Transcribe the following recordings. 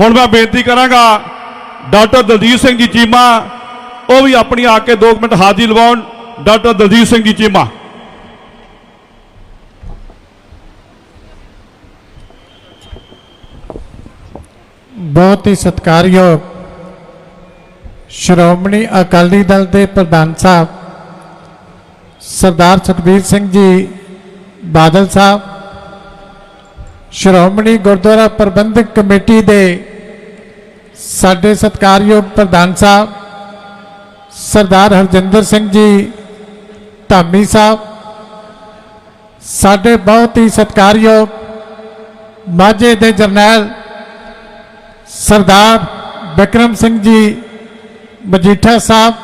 ਹੁਣ ਮੈਂ ਬੇਨਤੀ ਕਰਾਂਗਾ ਡਾਕਟਰ ਦਲਜੀਤ ਸਿੰਘ ਜੀ ਚੀਮਾ, ਉਹ ਵੀ ਆਪਣੀ ਆ ਕੇ 2 ਮਿੰਟ ਹਾਜ਼ਰੀ ਲਵਾਉਣ। ਡਾਕਟਰ ਦਲਜੀਤ ਸਿੰਘ ਜੀ ਚੀਮਾ। ਬਹੁਤ ਹੀ ਸਤਿਕਾਰਯੋਗ ਸ਼੍ਰੋਮਣੀ ਅਕਾਲੀ ਦਲ ਦੇ ਪ੍ਰਧਾਨ ਸਾਹਿਬ, ਸਰਦਾਰ ਸੁਖਬੀਰ ਸਿੰਘ ਜੀ ਬਾਦਲ ਸਾਹਿਬ, ਸ਼੍ਰੋਮਣੀ ਗੁਰਦੁਆਰਾ ਪ੍ਰਬੰਧਕ ਕਮੇਟੀ ਦੇ ਸਾਡੇ ਸਤਿਕਾਰਯੋਗ ਪ੍ਰਧਾਨ ਸਾਹਿਬ, ਸਰਦਾਰ ਹਰਜਿੰਦਰ ਸਿੰਘ ਜੀ, ਧਾਮੀ ਸਾਹਿਬ, ਸਾਡੇ ਬਹੁਤ ਹੀ ਸਤਿਕਾਰਯੋਗ ਮਾਝੇ ਦੇ ਜਰਨੈਲ ਸਰਦਾਰ ਬਿਕਰਮ ਸਿੰਘ ਜੀ, ਮਜੀਠਾ ਸਾਹਿਬ,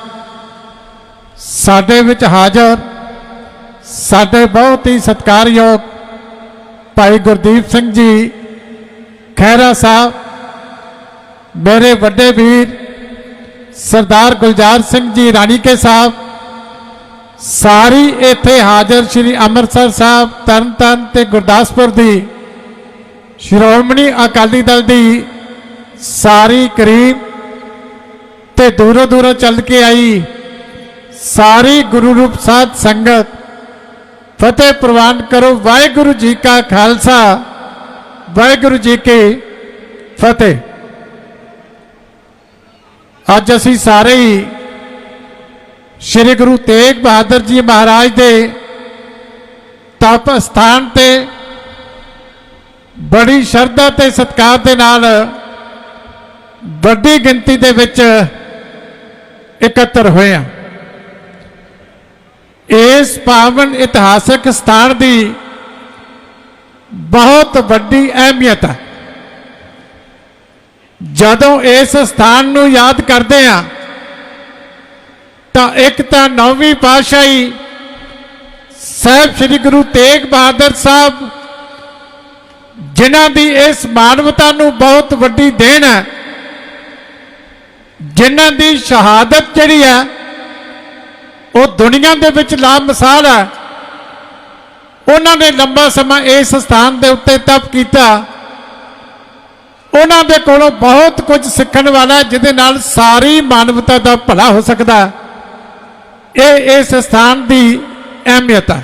ਸਾਡੇ ਵਿੱਚ ਹਾਜ਼ਰ, ਸਾਡੇ ਬਹੁਤ ਹੀ ਸਤਿਕਾਰਯੋਗ ਭਾਈ ਗੁਰਦੀਪ ਸਿੰਘ ਜੀ, ਖਹਿਰਾ ਸਾਹਿਬ ਮੇਰੇ ਵੱਡੇ ਵੀਰ ਸਰਦਾਰ ਗੁਲਜ਼ਾਰ ਸਿੰਘ ਜੀ ਰਾਣੀਕੇ ਸਾਹਿਬ ਸਾਰੀ ਇੱਥੇ ਹਾਜ਼ਰ ਸ੍ਰੀ ਅੰਮ੍ਰਿਤਸਰ ਸਾਹਿਬ ਤਰਨਤਾਰਨ ਤੇ ਗੁਰਦਾਸਪੁਰ ਦੀ ਸ਼੍ਰੋਮਣੀ ਅਕਾਲੀ ਦਲ ਦੀ ਸਾਰੀ ਕਰੀਬ ਤੇ ਦੂਰੋਂ ਦੂਰੋਂ ਚੱਲ ਕੇ ਆਈ ਸਾਰੀ ਗੁਰੂ ਰੂਪ ਸਾਧ ਸੰਗਤ ਫਤਿਹ ਪ੍ਰਵਾਨ ਕਰੋ ਵਾਹਿਗੁਰੂ ਜੀ ਕਾ ਖਾਲਸਾ ਵਾਹਿਗੁਰੂ ਜੀ ਕੀ ਫਤਿਹ ਅੱਜ ਅਸੀਂ ਸਾਰੇ ਹੀ ਸ੍ਰੀ ਗੁਰੂ ਤੇਗ ਬਹਾਦਰ ਜੀ ਮਹਾਰਾਜ ਦੇ ਤਪ ਸਥਾਨ ਤੇ ਬੜੀ ਸ਼ਰਧਾ ਤੇ ਸਤਿਕਾਰ ਦੇ ਨਾਲ ਵੱਡੀ ਗਿਣਤੀ ਦੇ ਵਿੱਚ ਇਕੱਤਰ ਹੋਏ ਆ ਇਸ ਪਾਵਨ ਇਤਿਹਾਸਕ ਸਥਾਨ ਦੀ ਬਹੁਤ ਵੱਡੀ ਅਹਿਮੀਅਤ ਹੈ। ਜਦੋਂ ਇਸ ਸਥਾਨ ਨੂੰ ਯਾਦ ਕਰਦੇ ਆ ਤਾਂ ਇੱਕ ਤਾਂ ਨੌਵੀਂ ਪਾਤਸ਼ਾਹੀ ਸਾਹਿਬ ਸ੍ਰੀ ਗੁਰੂ ਤੇਗ ਬਹਾਦਰ ਸਾਹਿਬ, ਜਿਨ੍ਹਾਂ ਦੀ ਇਸ ਮਾਨਵਤਾ ਨੂੰ ਬਹੁਤ ਵੱਡੀ ਦੇਣ ਹੈ, ਜਿਨ੍ਹਾਂ ਦੀ ਸ਼ਹਾਦਤ ਜਿਹੜੀ ਹੈ, ਉਹ ਦੁਨੀਆ ਦੇ ਵਿੱਚ ਲਾਮਿਸਾਲ ਹੈ। ਉਹਨਾਂ ਨੇ ਲੰਬਾ ਸਮਾਂ ਇਸ ਸਥਾਨ ਦੇ ਉੱਤੇ ਤਪ ਕੀਤਾ। ਉਹਨਾਂ ਦੇ ਕੋਲੋਂ ਬਹੁਤ ਕੁਝ ਸਿੱਖਣ ਵਾਲਾ ਜਿਹਦੇ ਨਾਲ ਸਾਰੀ ਮਾਨਵਤਾ ਦਾ ਭਲਾ ਹੋ ਸਕਦਾ ਇਹ ਇਸ ਸਥਾਨ ਦੀ ਅਹਿਮੀਅਤ ਹੈ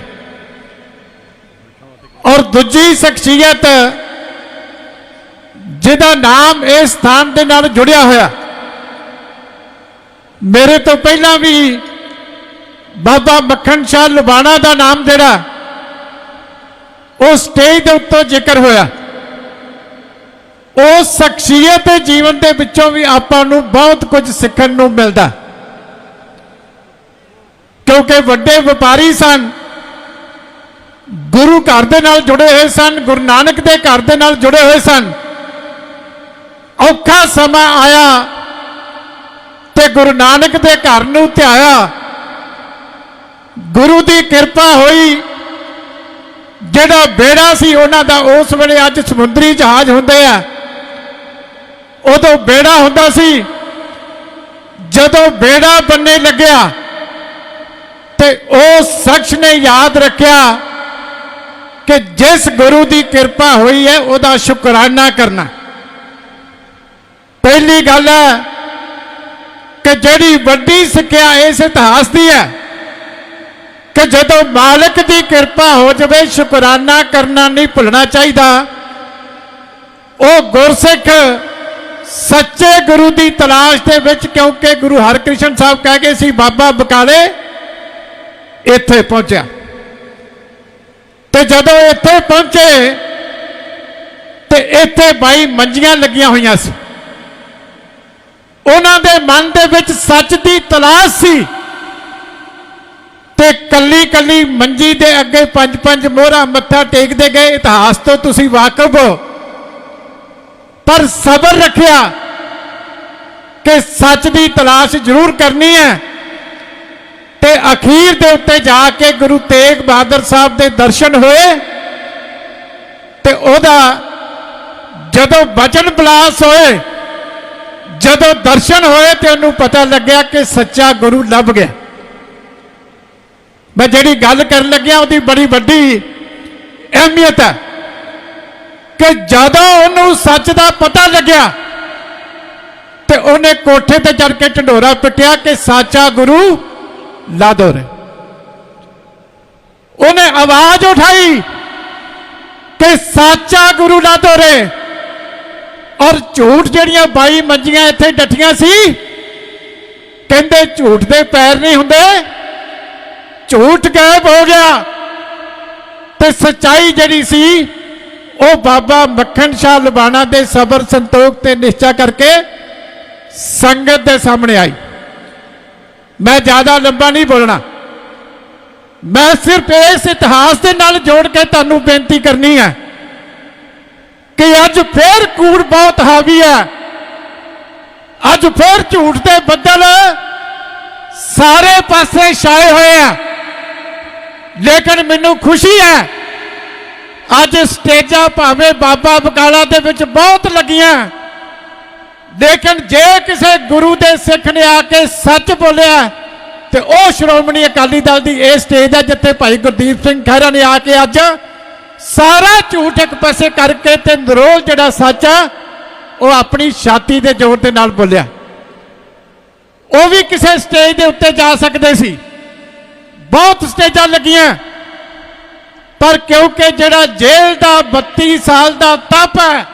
ਔਰ ਦੂਜੀ ਸ਼ਖਸੀਅਤ ਜਿਹਦਾ ਨਾਮ ਇਸ ਸਥਾਨ ਦੇ ਨਾਲ ਜੁੜਿਆ ਹੋਇਆ। ਮੇਰੇ ਤੋਂ ਪਹਿਲਾਂ ਵੀ ਬਾਬਾ ਮੱਖਣ ਸ਼ਾਹ ਲੁਬਾਣਾ ਦਾ ਨਾਮ ਜਿਹੜਾ, ਉਹ ਸਟੇਜ ਦੇ ਉੱਤੋਂ ਜ਼ਿਕਰ ਹੋਇਆ। ਉਸ ਸ਼ਖਸੀਅਤ ਦੇ ਜੀਵਨ ਦੇ ਵਿੱਚੋਂ ਵੀ ਆਪਾਂ ਨੂੰ ਬਹੁਤ ਕੁਝ ਸਿੱਖਣ ਨੂੰ ਮਿਲਦਾ। ਕਿਉਂਕਿ ਵੱਡੇ ਵਪਾਰੀ ਸਨ। ਗੁਰੂ ਘਰ ਦੇ ਨਾਲ ਜੁੜੇ ਹੋਏ ਸਨ, ਗੁਰੂ ਨਾਨਕ ਦੇ ਘਰ ਦੇ ਨਾਲ ਜੁੜੇ ਹੋਏ ਸਨ। ਔਖਾ ਸਮਾਂ ਆਇਆ ਤੇ ਗੁਰੂ ਨਾਨਕ ਦੇ ਘਰ ਨੂੰ ਧਿਆਇਆ। ਗੁਰੂ ਦੀ ਕਿਰਪਾ ਹੋਈ। ਜਿਹੜਾ ਬੇੜਾ ਸੀ, ਉਹਨਾਂ ਦਾ ਉਸ ਵੇਲੇ ਅੱਜ ਸਮੁੰਦਰੀ ਜਹਾਜ਼ ਹੁੰਦੇ ਆ। ਉਦੋਂ ਬੇੜਾ ਹੁੰਦਾ ਸੀ। ਜਦੋਂ ਬੇੜਾ ਬੰਨੇ ਲੱਗਿਆ ਤੇ ਉਹ ਸ਼ਖਸ ਨੇ ਯਾਦ ਰੱਖਿਆ ਕਿ ਜਿਸ ਗੁਰੂ ਦੀ ਕਿਰਪਾ ਹੋਈ ਹੈ, ਉਹਦਾ ਸ਼ੁਕਰਾਨਾ ਕਰਨਾ। ਪਹਿਲੀ ਗੱਲ ਹੈ ਕਿ ਜਿਹੜੀ ਵੱਡੀ ਸਿੱਖਿਆ ਇਸ ਇਤਿਹਾਸ ਦੀ ਹੈ ਕਿ ਜਦੋਂ ਮਾਲਕ ਦੀ ਕਿਰਪਾ ਹੋ ਜਾਵੇ, ਸ਼ੁਕਰਾਨਾ ਕਰਨਾ ਨਹੀਂ ਭੁੱਲਣਾ ਚਾਹੀਦਾ। ਉਹ ਗੁਰਸਿੱਖ ਸੱਚੇ ਗੁਰੂ ਦੀ ਤਲਾਸ਼ ਦੇ ਵਿੱਚ ਕਿਉਂਕਿ ਗੁਰੂ ਹਰਕ੍ਰਿਸ਼ਨ ਸਾਹਿਬ ਕਹਿ ਗਏ ਸੀ, ਬਾਬਾ ਬਕਾਲੇ ਇੱਥੇ ਪਹੁੰਚਿਆ। ਤੇ ਜਦੋਂ ਇੱਥੇ ਪਹੁੰਚੇ, ਤੇ ਇੱਥੇ ਬਾਈ ਮੰਜੀਆਂ ਲੱਗੀਆਂ ਹੋਈਆਂ ਸੀ। ਉਹਨਾਂ ਦੇ ਮਨ ਦੇ ਵਿੱਚ ਸੱਚ ਦੀ ਤਲਾਸ਼ ਸੀ। ਤੇ ਕੱਲੀ ਕੱਲੀ ਮੰਜੀ ਦੇ ਅੱਗੇ ਪੰਜ ਪੰਜ ਮੋਹਰਾ ਮੱਥਾ ਟੇਕਦੇ ਗਏ, ਇਤਿਹਾਸ ਤੋਂ ਤੁਸੀਂ ਵਾਕਿਫ ਹੋ। ਪਰ ਸਬਰ ਰੱਖਿਆ ਕਿ ਸੱਚ ਦੀ ਤਲਾਸ਼ ਜ਼ਰੂਰ ਕਰਨੀ ਹੈ ਤੇ ਅਖੀਰ ਦੇ ਉੱਤੇ ਜਾ ਕੇ ਗੁਰੂ ਤੇਗ ਬਹਾਦਰ ਸਾਹਿਬ ਦੇ ਦਰਸ਼ਨ ਹੋਏ ਤੇ ਉਹਦਾ ਜਦੋਂ ਬਚਨ ਬਲਾਸ ਹੋਏ, ਜਦੋਂ ਦਰਸ਼ਨ ਹੋਏ ਤੇ ਉਹਨੂੰ ਪਤਾ ਲੱਗਿਆ ਕਿ ਸੱਚਾ ਗੁਰੂ ਲੱਭ ਗਿਆ। ਮੈਂ ਜਿਹੜੀ ਗੱਲ ਕਰਨ ਲੱਗਿਆ, ਉਹਦੀ ਬੜੀ ਵੱਡੀ ਅਹਿਮੀਅਤ ਹੈ। ਕਿ ਜਦੋਂ ਉਹਨੂੰ ਸੱਚ ਦਾ ਪਤਾ ਲੱਗਿਆ ਤੇ ਉਹਨੇ ਕੋਠੇ ਤੇ ਚੜ ਕੇ ਢੰਡੋਰਾ ਪਿੱਟਿਆ ਕਿ ਸਾਚਾ ਗੁਰੂ ਲਾਦੋ ਰੇ ਉਹਨੇ ਆਵਾਜ਼ ਉਠਾਈ ਕਿ ਸਾਚਾ ਗੁਰੂ ਲਾਦੋ ਰੇ ਔਰ ਝੂਠ ਜਿਹੜੀਆਂ 22 ਮੰਜੀਆਂ ਇੱਥੇ ਡੱਠੀਆਂ ਸੀ, ਕਹਿੰਦੇ ਝੂਠ ਦੇ ਪੈਰ ਨਹੀਂ ਹੁੰਦੇ, ਝੂਠ ਗਾਇਬ ਹੋ ਗਿਆ ਤੇ ਸਚਾਈ ਜਿਹੜੀ ਸੀ ਉਹ ਬਾਬਾ ਮੱਖਣ ਸ਼ਾਹ ਲਬਾਣਾ ਦੇ ਸਬਰ ਸੰਤੋਖ ਤੇ ਨਿਸ਼ਚਾ ਕਰਕੇ ਸੰਗਤ ਦੇ ਸਾਹਮਣੇ ਆਈ। ਮੈਂ ਜ਼ਿਆਦਾ ਲੰਬਾ ਨਹੀਂ ਬੋਲਣਾ। ਮੈਂ ਸਿਰਫ ਇਸ ਇਤਿਹਾਸ ਦੇ ਨਾਲ ਜੋੜ ਕੇ ਤੁਹਾਨੂੰ ਬੇਨਤੀ ਕਰਨੀ ਹੈ ਕਿ ਅੱਜ ਫੇਰ ਕੂੜ ਬਹੁਤ ਹਾਵੀ ਹੈ। ਅੱਜ ਫੇਰ ਝੂਠ ਦੇ ਬੱਦਲ ਸਾਰੇ ਪਾਸੇ ਛਾਏ ਹੋਏ ਆ ਲੇਕਿਨ ਮੈਨੂੰ ਖੁਸ਼ੀ ਹੈ ਅੱਜ ਸਟੇਜਾਂ ਭਾਵੇਂ ਬਾਬਾ ਬਕਾਲਾ ਦੇ ਵਿੱਚ ਬਹੁਤ ਲੱਗੀਆਂ। ਲੇਕਿਨ ਜੇ ਕਿਸੇ ਗੁਰੂ ਦੇ ਸਿੱਖ ਨੇ ਆ ਕੇ ਸੱਚ ਬੋਲਿਆ, ਤੇ ਉਹ ਸ਼੍ਰੋਮਣੀ ਅਕਾਲੀ ਦਲ ਦੀ ਇਹ ਸਟੇਜ ਹੈ ਜਿੱਥੇ ਭਾਈ ਗੁਰਦੀਪ ਸਿੰਘ ਖਹਿਰਾ ਨੇ ਆ ਕੇ ਅੱਜ ਸਾਰਾ ਝੂਠ ਇੱਕ ਪਾਸੇ ਕਰਕੇ ਤੇ ਨਰੋਲ ਜਿਹੜਾ ਸੱਚ ਆ, ਉਹ ਆਪਣੀ ਛਾਤੀ ਦੇ ਜ਼ੋਰ ਦੇ ਨਾਲ ਬੋਲਿਆ। ਉਹ ਵੀ ਕਿਸੇ ਸਟੇਜ ਦੇ ਉੱਤੇ ਜਾ ਸਕਦੇ ਸੀ। ਬਹੁਤ ਸਟੇਜਾਂ ਲੱਗੀਆਂ। ਪਰ ਕਿਉਂਕਿ ਜਿਹੜਾ ਜੇਲ੍ਹ ਦਾ 32 ਸਾਲ ਦਾ ਤਪ ਹੈ,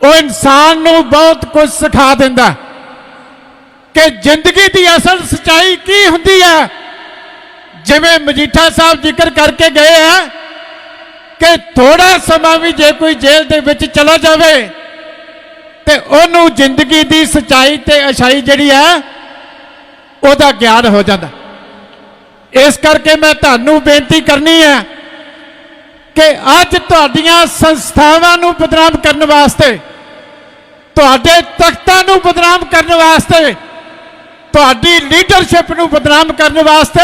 ਉਹ ਇਨਸਾਨ ਨੂੰ ਬਹੁਤ ਕੁਝ ਸਿਖਾ ਦਿੰਦਾ ਕਿ ਜ਼ਿੰਦਗੀ ਦੀ ਅਸਲ ਸਚਾਈ ਕੀ ਹੁੰਦੀ ਹੈ। ਜਿਵੇਂ ਮਜੀਠਾ ਸਾਹਿਬ ਜ਼ਿਕਰ ਕਰਕੇ ਗਏ ਆ ਕਿ ਥੋੜਾ ਸਮਾਂ ਵੀ ਜੇ ਕੋਈ ਜੇਲ੍ਹ ਦੇ ਵਿੱਚ ਚਲਾ ਜਾਵੇ ਤੇ ਉਹਨੂੰ ਜ਼ਿੰਦਗੀ ਦੀ ਸਚਾਈ ਤੇ ਅਛਾਈ ਜਿਹੜੀ ਹੈ, ਉਹਦਾ ਗਿਆਨ ਹੋ ਜਾਂਦਾ। ਇਸ ਕਰਕੇ ਮੈਂ ਤੁਹਾਨੂੰ ਬੇਨਤੀ ਕਰਨੀ ਹੈ ਕਿ ਅੱਜ ਤੁਹਾਡੀਆਂ ਸੰਸਥਾਵਾਂ ਨੂੰ ਬਦਨਾਮ ਕਰਨ ਵਾਸਤੇ, ਤੁਹਾਡੇ ਤਖਤਾਂ ਨੂੰ ਬਦਨਾਮ ਕਰਨ ਵਾਸਤੇ, ਤੁਹਾਡੀ ਲੀਡਰਸ਼ਿਪ ਨੂੰ ਬਦਨਾਮ ਕਰਨ ਵਾਸਤੇ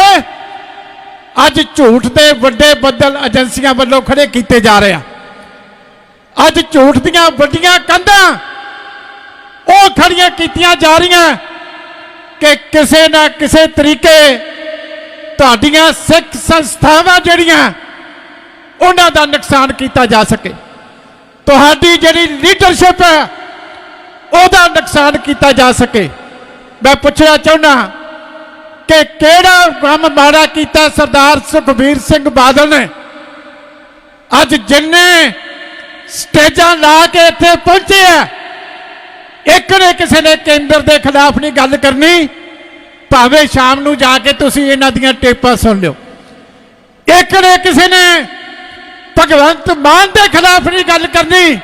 ਅੱਜ ਝੂਠ ਦੇ ਵੱਡੇ ਬੱਦਲ ਏਜੰਸੀਆਂ ਵੱਲੋਂ ਖੜੇ ਕੀਤੇ ਜਾ ਰਹੇ ਆ। ਅੱਜ ਝੂਠ ਦੀਆਂ ਵੱਡੀਆਂ ਕੰਧਾਂ ਉਹ ਖੜੀਆਂ ਕੀਤੀਆਂ ਜਾ ਰਹੀਆਂ ਕਿ ਕਿਸੇ ਨਾ ਕਿਸੇ ਤਰੀਕੇ ਤੁਹਾਡੀਆਂ ਸਿੱਖ ਸੰਸਥਾਵਾਂ ਜਿਹੜੀਆਂ ਉਹਨਾਂ ਦਾ ਨੁਕਸਾਨ ਕੀਤਾ ਜਾ ਸਕੇ। ਤੁਹਾਡੀ ਜਿਹੜੀ ਲੀਡਰਸ਼ਿਪ ਹੈ, ਉਹਦਾ ਨੁਕਸਾਨ ਕੀਤਾ ਜਾ ਸਕੇ। ਮੈਂ ਪੁੱਛਣਾ ਚਾਹੁੰਦਾ ਕਿ ਕਿਹੜਾ ਕੰਮ ਮਾੜਾ ਕੀਤਾ ਸਰਦਾਰ ਸੁਖਬੀਰ ਸਿੰਘ ਬਾਦਲ ਨੇ? ਅੱਜ ਜਿੰਨੇ ਸਟੇਜਾਂ ਲਾ ਕੇ ਇੱਥੇ ਪਹੁੰਚੇ ਆ, ਇੱਕ ਨੇ ਕਿਸੇ ਨੇ ਕੇਂਦਰ ਦੇ ਖਿਲਾਫ ਨਹੀਂ ਗੱਲ ਕਰਨੀ। ਭਾਵੇਂ ਸ਼ਾਮ ਨੂੰ ਜਾ ਕੇ ਤੁਸੀਂ ਇਹਨਾਂ ਦੀਆਂ ਟੇਪਾਂ ਸੁਣ ਲਿਓ। ਇੱਕ ਨੇ ਕਿਸੇ ਨੇ ਭਗਵੰਤ ਮਾਨ ਦੇ ਖਿਲਾਫ ਨਹੀਂ ਗੱਲ ਕਰਨੀ।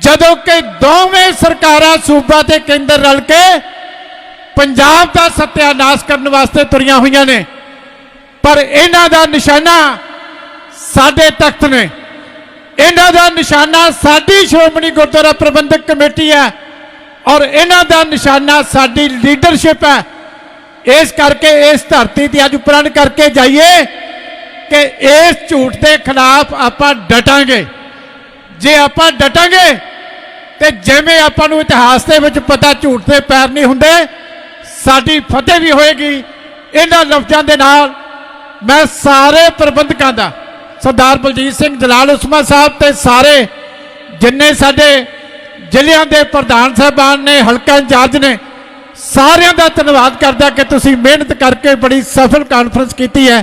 ਜਦੋਂ ਕਿ ਦੋਵੇਂ ਸਰਕਾਰਾਂ ਸੂਬਾ ਤੇ ਕੇਂਦਰ ਰਲ ਕੇ ਪੰਜਾਬ ਦਾ ਸਤਿਆਨਾਸ਼ ਕਰਨ ਵਾਸਤੇ ਤੁਰੀਆਂ ਹੋਈਆਂ ਨੇ। ਪਰ ਇਹਨਾਂ ਦਾ ਨਿਸ਼ਾਨਾ ਸਾਡੇ ਤਖਤ ਨੇ। ਇਹਨਾਂ ਦਾ ਨਿਸ਼ਾਨਾ ਸਾਡੀ ਸ਼੍ਰੋਮਣੀ ਗੁਰਦੁਆਰਾ ਪ੍ਰਬੰਧਕ ਕਮੇਟੀ ਹੈ ਔਰ ਇਹਨਾਂ ਦਾ ਨਿਸ਼ਾਨਾ ਸਾਡੀ ਲੀਡਰਸ਼ਿਪ ਹੈ। ਇਸ ਕਰਕੇ ਇਸ ਧਰਤੀ ਤੇ ਅੱਜ ਪ੍ਰਣ ਕਰਕੇ ਜਾਈਏ। ਕਿ ਇਸ ਝੂਠ ਦੇ ਖਿਲਾਫ ਆਪਾਂ ਡਟਾਂਗੇ। ਜੇ ਆਪਾਂ ਡਟਾਂਗੇ, ਤੇ ਜਿਵੇਂ ਆਪਾਂ ਨੂੰ ਇਤਿਹਾਸ ਦੇ ਵਿੱਚ ਪਤਾ ਝੂਠ ਦੇ ਪੈਰ ਨਹੀਂ ਹੁੰਦੇ, ਸਾਡੀ ਫਤਿਹ ਵੀ ਹੋਏਗੀ। ਇਹਨਾਂ ਲਫ਼ਜ਼ਾਂ ਦੇ ਨਾਲ ਮੈਂ ਸਾਰੇ ਪ੍ਰਬੰਧਕਾਂ ਦਾ, ਸਰਦਾਰ ਬਲਜੀਤ ਸਿੰਘ ਜਲਾਲ ਉਸਮਾ ਸਾਹਿਬ ਤੇ ਸਾਰੇ ਜਿੰਨੇ ਸਾਡੇ ਜ਼ਿਲ੍ਹਿਆਂ ਦੇ ਪ੍ਰਧਾਨ ਸਾਹਿਬਾਨ ਨੇ, ਹਲਕਾ ਇੰਚਾਰਜ ਨੇ, ਸਾਰਿਆਂ ਦਾ ਧੰਨਵਾਦ ਕਰਦਾ ਕਿ ਤੁਸੀਂ ਮਿਹਨਤ ਕਰਕੇ ਬੜੀ ਸਫਲ ਕਾਨਫਰੰਸ ਕੀਤੀ ਹੈ।